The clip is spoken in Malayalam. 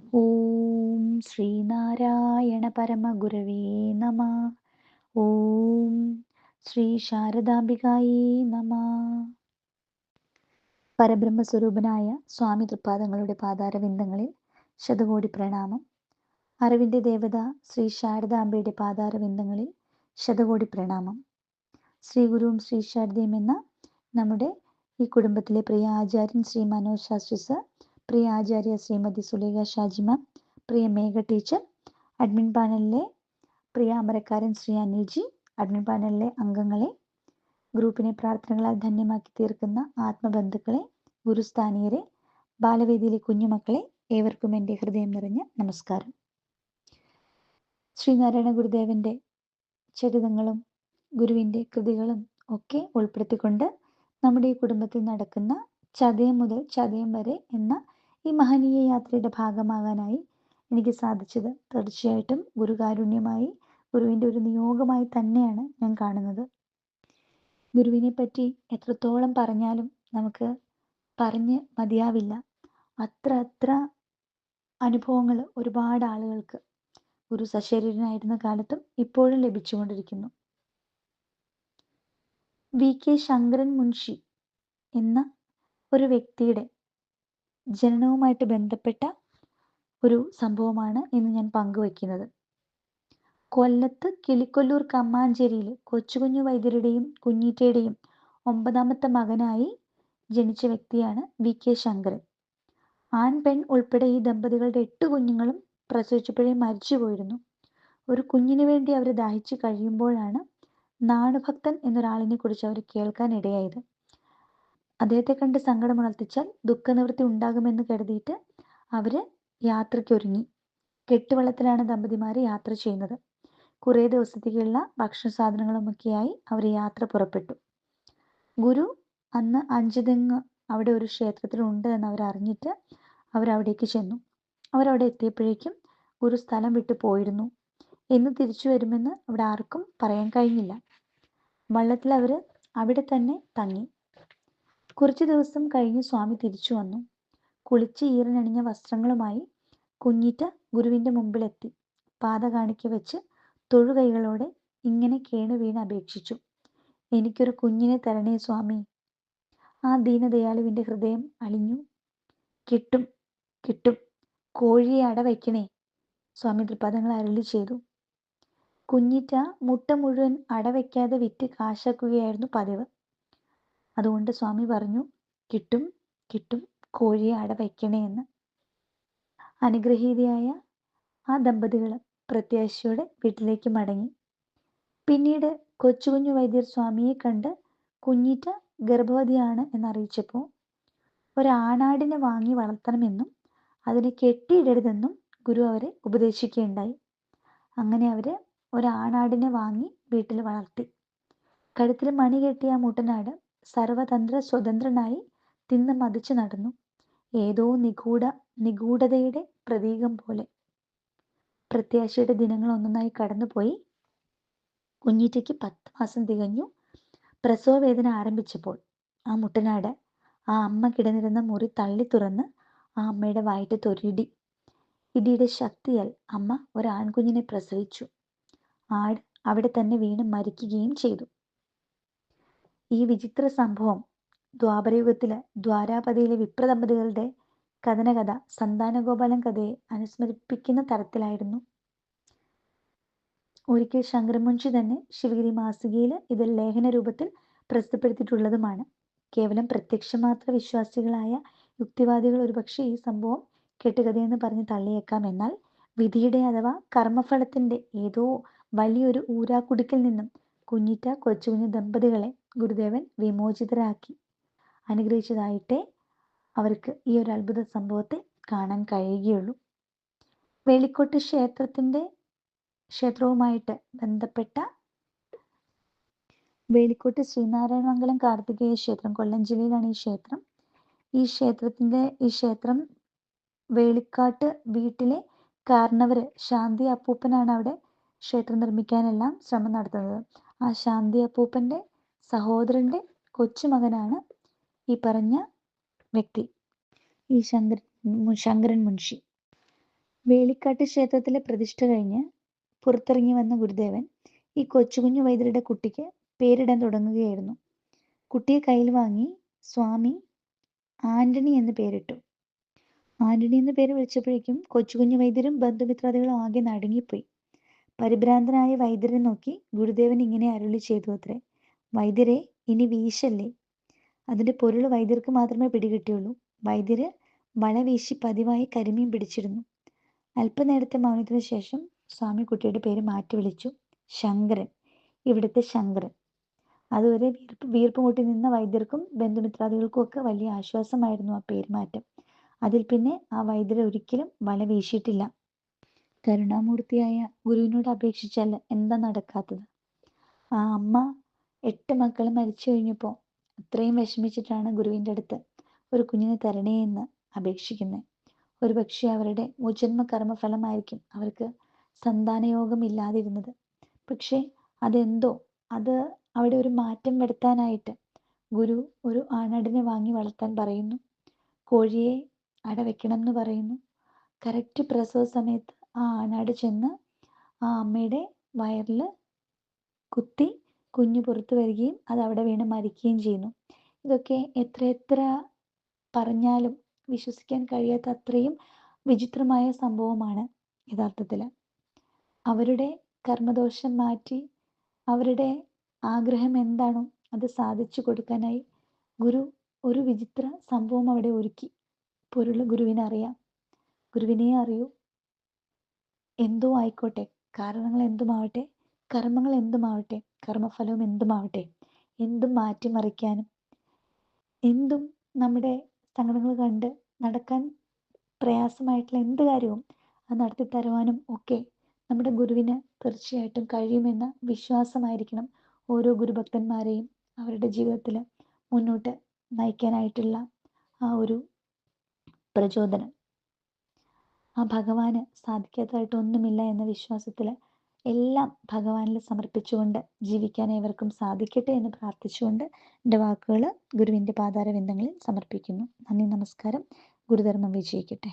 ഓം ശ്രീനാരായണ പരമഗുരവേ നമ. ഓം ശ്രീ ശാരദാംബികായേ നമ. പരബ്രഹ്മസ്വരൂപനായ സ്വാമി തൃപ്പാദങ്ങളുടെ പാതാരവിന്ദങ്ങളിൽ ശതകോടി പ്രണാമം. അറിവിന്റെ ദേവത ശ്രീ ശാരദാംബയുടെ പാതാരവിന്ദങ്ങളിൽ ശതകോടി പ്രണാമം. ശ്രീ ഗുരുവും ശ്രീ ശാരദയും എന്ന നമ്മുടെ ഈ കുടുംബത്തിലെ പ്രിയ ആചാര്യൻ ശ്രീ മനോജ് ശാസ്ത്രി സർ പ്രിയ ആചാര്യ ശ്രീമതി സുലേഖ ഷാജിമ പ്രിയ മേഘ ടീച്ചർ അഡ്മിൻ പാനലിലെ പ്രിയ അമരക്കാരൻ ശ്രീ അനിൽജി അഡ്മിൻ പാനലിലെ അംഗങ്ങളെ ഗ്രൂപ്പിനെ പ്രാർത്ഥനകളാൽ ധന്യമാക്കി തീർക്കുന്ന ആത്മബന്ധുക്കളെ ഗുരുസ്ഥാനീയരെ ബാലവേദിയിലെ കുഞ്ഞുമക്കളെ ഏവർക്കും എന്റെ ഹൃദയം നിറഞ്ഞ നമസ്കാരം. ശ്രീനാരായണ ഗുരുദേവന്റെ ചരിതങ്ങളും ഗുരുവിന്റെ കൃതികളും ഒക്കെ ഉൾപ്പെടുത്തിക്കൊണ്ട് നമ്മുടെ ഈ കുടുംബത്തിൽ നടക്കുന്ന ചതയം മുതൽ ചതയം വരെ എന്ന ഈ മഹനീയ യാത്രയുടെ ഭാഗമാകാനായി എനിക്ക് സാധിച്ചത് തീർച്ചയായിട്ടും ഗുരുകാരുണ്യമായി ഗുരുവിന്റെ ഒരു നിയോഗമായി തന്നെയാണ് ഞാൻ കാണുന്നത്. ഗുരുവിനെ പറ്റി എത്രത്തോളം പറഞ്ഞാലും നമുക്ക് പറഞ്ഞ് മതിയാവില്ല. അത്ര അത്ര അനുഭവങ്ങൾ ഒരുപാട് ആളുകൾക്ക് ഗുരു സശരീരനായിരുന്ന കാലത്തും ഇപ്പോഴും ലഭിച്ചുകൊണ്ടിരിക്കുന്നു. വി കെ ശങ്കരൻ മുൻഷി എന്ന ഒരു വ്യക്തിയുടെ ജനനവുമായിട്ട് ബന്ധപ്പെട്ട ഒരു സംഭവമാണ് ഇന്ന് ഞാൻ പങ്കുവയ്ക്കുന്നത് കൊല്ലത്ത് കിളിക്കൊല്ലൂർ കമ്മാഞ്ചേരിയിൽ കൊച്ചുകുഞ്ഞു വൈദ്യരുടെയും കുഞ്ഞീറ്റയുടെയും ഒമ്പതാമത്തെ മകനായി ജനിച്ച വ്യക്തിയാണ് വി. കെ. ശങ്കരൻ. ആൺ പെൺ ഉൾപ്പെടെ ഈ ദമ്പതികളുടെ എട്ട് കുഞ്ഞുങ്ങളും പ്രസവിച്ചപ്പോഴേ മരിച്ചു പോയിരുന്നു ഒരു കുഞ്ഞിനു വേണ്ടി അവർ ദാഹിച്ചു കഴിയുമ്പോഴാണ് നാണുഭക്തൻ എന്നൊരാളിനെ കുറിച്ച് അവർ കേൾക്കാൻ ഇടയായത്. അദ്ദേഹത്തെ കണ്ട് സങ്കടമുണർത്തിച്ചാൽ ദുഃഖനിവൃത്തി ഉണ്ടാകുമെന്ന് കരുതിയിട്ട് അവർ യാത്രയ്ക്കൊരുങ്ങി. കെട്ടുവള്ളത്തിലാണ് ദമ്പതിമാർ യാത്ര ചെയ്യുന്നത്. കുറേ ദിവസത്തേക്കുള്ള ഭക്ഷണ സാധനങ്ങളുമൊക്കെയായി അവർ യാത്ര പുറപ്പെട്ടു. ഗുരു അന്ന് അഞ്ചുതെങ്ങ് അവിടെ ഒരു ക്ഷേത്രത്തിൽ ഉണ്ട് എന്ന് അവർ അറിഞ്ഞിട്ട് അവരവിടേക്ക് ചെന്നു. അവരവിടെ എത്തിയപ്പോഴേക്കും ഗുരു സ്ഥലം വിട്ടു പോയിരുന്നു. എന്ന് തിരിച്ചു വരുമെന്ന് അവിടെ ആർക്കും പറയാൻ കഴിഞ്ഞില്ല. വള്ളത്തിൽ അവർ അവിടെ തന്നെ തങ്ങി. കുറച്ചു ദിവസം കഴിഞ്ഞ് സ്വാമി തിരിച്ചു വന്നു. കുളിച്ച് ഈറനണിഞ്ഞ വസ്ത്രങ്ങളുമായി കുഞ്ഞിറ്റ ഗുരുവിന്റെ മുമ്പിലെത്തി. പാത കാണിക്ക വെച്ച് തൊഴുകൈകളോടെ ഇങ്ങനെ കേണു വീണ് അപേക്ഷിച്ചു. എനിക്കൊരു കുഞ്ഞിനെ തരണേ സ്വാമി. ആ ദീനദയാലുവിന്റെ ഹൃദയം അലിഞ്ഞു കിട്ടും കിട്ടും. കോഴിയെ അടവയ്ക്കണേ. സ്വാമി തൃപാദങ്ങൾ അരളി ചെയ്തു. കുഞ്ഞിറ്റ മുട്ട മുഴുവൻ അടവയ്ക്കാതെ വിറ്റ് കാശാക്കുകയായിരുന്നു പതിവ്. അതുകൊണ്ട് സ്വാമി പറഞ്ഞു കിട്ടും കിട്ടും കോഴിയെ അട വയ്ക്കണേ എന്ന്. അനുഗ്രഹീതയായ ആ ദമ്പതികൾ പ്രത്യാശയോടെ വീട്ടിലേക്ക് മടങ്ങി. പിന്നീട് കൊച്ചുകുഞ്ഞു വൈദ്യർ സ്വാമിയെ കണ്ട് കുഞ്ഞിറ്റ ഗർഭവതിയാണ് എന്നറിയിച്ചപ്പോൾ ഒരാണാടിനെ വാങ്ങി വളർത്തണമെന്നും അതിനെ കെട്ടിയിടരുതെന്നും ഗുരു അവരെ ഉപദേശിക്കുകയുണ്ടായി. അങ്ങനെ അവർ ഒരാണാടിനെ വാങ്ങി വീട്ടിൽ വളർത്തി. കഴുത്തിൽ മണി കെട്ടിയ മുട്ടനാട് സർവതന്ത്ര സ്വതന്ത്രനായി തിന്ന് മതിച്ചു നടന്നു. ഏതോ നിഗൂഢ നിഗൂഢതയുടെ പ്രതീകം പോലെ. പ്രത്യാശയുടെ ദിനങ്ങൾ ഒന്നൊന്നായി കടന്നുപോയി. കുഞ്ഞിറ്റയ്ക്ക് പത്ത് മാസം തികഞ്ഞു. പ്രസവ വേദന ആരംഭിച്ചപ്പോൾ ആ മുട്ടനാട് ആ അമ്മ കിടന്നിരുന്ന മുറി തള്ളി തുറന്ന് ആ അമ്മയുടെ വായിട്ട് തൊരിടി. ഇടിയുടെ ശക്തിയാൽ അമ്മ ഒരു ആൺകുഞ്ഞിനെ പ്രസവിച്ചു. ആട് അവിടെ തന്നെ വീണ് മരിക്കുകയും ചെയ്തു. ഈ വിചിത്ര സംഭവം ദ്വാപരയുഗത്തിലെ ദ്വാരാപതിയിലെ വിപ്രദമ്പതികളുടെ കഥനകഥ സന്താനഗോപാലൻ കഥയെ അനുസ്മരിപ്പിക്കുന്ന തരത്തിലായിരുന്നു. ഒരിക്കൽ ശങ്കരമുൻഷി തന്നെ ശിവഗിരി മാസികയിൽ ഇത് ലേഖന രൂപത്തിൽ പ്രസിദ്ധപ്പെടുത്തിയിട്ടുള്ളതുമാണ്. കേവലം പ്രത്യക്ഷമാത്ര വിശ്വാസികളായ യുക്തിവാദികൾ ഒരുപക്ഷെ ഈ സംഭവം കെട്ടുകഥയെന്ന് പറഞ്ഞ് തള്ളിയേക്കാം. എന്നാൽ വിധിയുടെ അഥവാ കർമ്മഫലത്തിന്റെ ഏതോ വലിയൊരു ഊരാക്കുടുക്കിൽ നിന്നും കുഞ്ഞിറ്റ കൊച്ചുകുഞ്ഞു ദമ്പതികളെ ഗുരുദേവൻ വിമോചിതരാക്കി. അനുഗ്രഹിച്ചതായിട്ടേ അവർക്ക് ഈ ഒരു അത്ഭുത സംഭവത്തെ കാണാൻ കഴിയുകയുള്ളൂ. വേളിക്കോട്ട് ക്ഷേത്രത്തിന്റെ ക്ഷേത്രവുമായിട്ട് ബന്ധപ്പെട്ട വേലിക്കോട്ട് ശ്രീനാരായണമംഗലം കാർത്തികേയ ക്ഷേത്രം കൊല്ലം ജില്ലയിലാണ് ഈ ക്ഷേത്രം. ഈ ക്ഷേത്രത്തിന്റെ ഈ ക്ഷേത്രം വേളിക്കാട്ട് വീട്ടിലെ കാരണവര് ശാന്തി അപ്പൂപ്പനാണ് അവിടെ ക്ഷേത്രം നിർമ്മിക്കാനെല്ലാം ശ്രമം നടത്തുന്നത്. ആ ശാന്തി അപ്പൂപ്പന്റെ സഹോദരന്റെ കൊച്ചുമകനാണ് ഈ പറഞ്ഞ വ്യക്തി. ഈ ശങ്കരൻ ശങ്കരൻ മുൻഷി. വേളിക്കാട്ട് ക്ഷേത്രത്തിലെ പ്രതിഷ്ഠ കഴിഞ്ഞ് പുറത്തിറങ്ങി വന്ന ഗുരുദേവൻ ഈ കൊച്ചുകുഞ്ഞു വൈദ്യരുടെ കുട്ടിക്ക് പേരിടാൻ തുടങ്ങുകയായിരുന്നു. കുട്ടിയെ കയ്യിൽ വാങ്ങി സ്വാമി ആന്റണി എന്ന് പേരിട്ടു. ആന്റണി എന്ന് പേര് വിളിച്ചപ്പോഴേക്കും കൊച്ചുകുഞ്ഞു വൈദ്യരും ബന്ധുമിത്രാദികളും ആകെ നടുങ്ങിപ്പോയി. പരിഭ്രാന്തനായ വൈദ്യരെ നോക്കി ഗുരുദേവൻ ഇങ്ങനെ അരുളി ചെയ്തു അത്രേ. വൈദ്യരെ ഇനി വീശല്ലേ? അതിന്റെ പൊരുൾ വൈദ്യർക്ക് മാത്രമേ പിടികിട്ടിയുള്ളൂ. വൈദ്യര് വള വീശി പതിവായി കരിമീൻ പിടിച്ചിരുന്നു. അല്പനേരത്തെ മൗനത്തിന് ശേഷം സ്വാമി കുട്ടിയുടെ പേര് മാറ്റി വിളിച്ചു. ശങ്കരൻ. ഇവിടുത്തെ ശങ്കരൻ. അതുവരെ വീർപ്പ് വീർപ്പ് മുട്ടി നിന്ന വൈദ്യർക്കും ബന്ധുമിത്രാദികൾക്കും ഒക്കെ വലിയ ആശ്വാസമായിരുന്നു ആ പേരുമാറ്റം. അതിൽ പിന്നെ ആ വൈദ്യരെ ഒരിക്കലും വല വീശിയിട്ടില്ല. കരുണാമൂർത്തിയായ ഗുരുവിനോട് അപേക്ഷിച്ചല്ല എന്താ നടക്കാത്തത്? ആ അമ്മ എട്ട് മക്കൾ മരിച്ചു കഴിഞ്ഞപ്പോൾ അത്രയും വിഷമിച്ചിട്ടാണ് ഗുരുവിന്റെ അടുത്ത് ഒരു കുഞ്ഞിനെ തരണേ എന്ന് അപേക്ഷിക്കുന്നത് ഒരു പക്ഷേ അവരുടെ മുജന്മ കർമ്മഫലമായിരിക്കും അവർക്ക് സന്താനയോഗം ഇല്ലാതിരുന്നത്. പക്ഷേ അതെന്തോ അത് അവിടെ ഒരു മാറ്റം വരുത്താനായിട്ട് ഗുരു ഒരു ആണാടിനെ വാങ്ങി വളർത്താൻ പറയുന്നു. കോഴിയെ അടവെക്കണം എന്ന് പറയുന്നു. കറക്റ്റ് പ്രസവ സമയത്ത് ആ ആണാട് ചെന്ന് ആ അമ്മയുടെ വയറിൽ കുത്തി കുഞ്ഞ് പുറത്തു വരികയും അത് അവിടെ വീണ് മരിക്കുകയും ചെയ്യുന്നു. ഇതൊക്കെ എത്ര എത്ര പറഞ്ഞാലും വിശ്വസിക്കാൻ കഴിയാത്ത അത്രയും വിചിത്രമായ സംഭവമാണ് യഥാർത്ഥത്തിൽ അവരുടെ കർമ്മദോഷം മാറ്റി അവരുടെ ആഗ്രഹം എന്താണോ അത് സാധിച്ചു കൊടുക്കാനായി ഗുരു ഒരു വിചിത്ര സംഭവം അവിടെ ഒരുക്കി. പൊരുൾ ഗുരുവിനെ അറിയാം. ഗുരുവിനെ അറിയൂ. എന്തോ ആയിക്കോട്ടെ. കാരണങ്ങൾ എന്തുമാവട്ടെ? കർമ്മങ്ങൾ എന്തുമാവട്ടെ? കർമ്മഫലവും എന്തുമാവട്ടെ എന്തും മാറ്റിമറിക്കാനും എന്തും നമ്മുടെ സങ്കടങ്ങൾ കണ്ട് നടക്കാൻ പ്രയാസമായിട്ടുള്ള എന്ത് കാര്യവും അത് നടത്തി തരുവാനും ഒക്കെ നമ്മുടെ ഗുരുവിന് തീർച്ചയായിട്ടും കഴിയുമെന്ന വിശ്വാസമായിരിക്കണം ഓരോ ഗുരുഭക്തന്മാരെയും അവരുടെ ജീവിതത്തിൽ മുന്നോട്ട് നയിക്കാനായിട്ടുള്ള ആ ഒരു പ്രചോദനം. ആ ഭഗവാന് സാധിക്കാത്തതായിട്ട് ഒന്നുമില്ല എന്ന വിശ്വാസത്തിൽ എല്ലാം ഭഗവാനിൽ സമർപ്പിച്ചുകൊണ്ട് ജീവിക്കാൻ ഏവർക്കും സാധിക്കട്ടെ എന്ന് പ്രാർത്ഥിച്ചുകൊണ്ട് എന്റെ വാക്കുകൾ ഗുരുവിന്റെ പാതാരവിന്ദങ്ങളിൽ സമർപ്പിക്കുന്നു. നന്ദി നമസ്കാരം. ഗുരുധർമ്മം വിജയിക്കട്ടെ.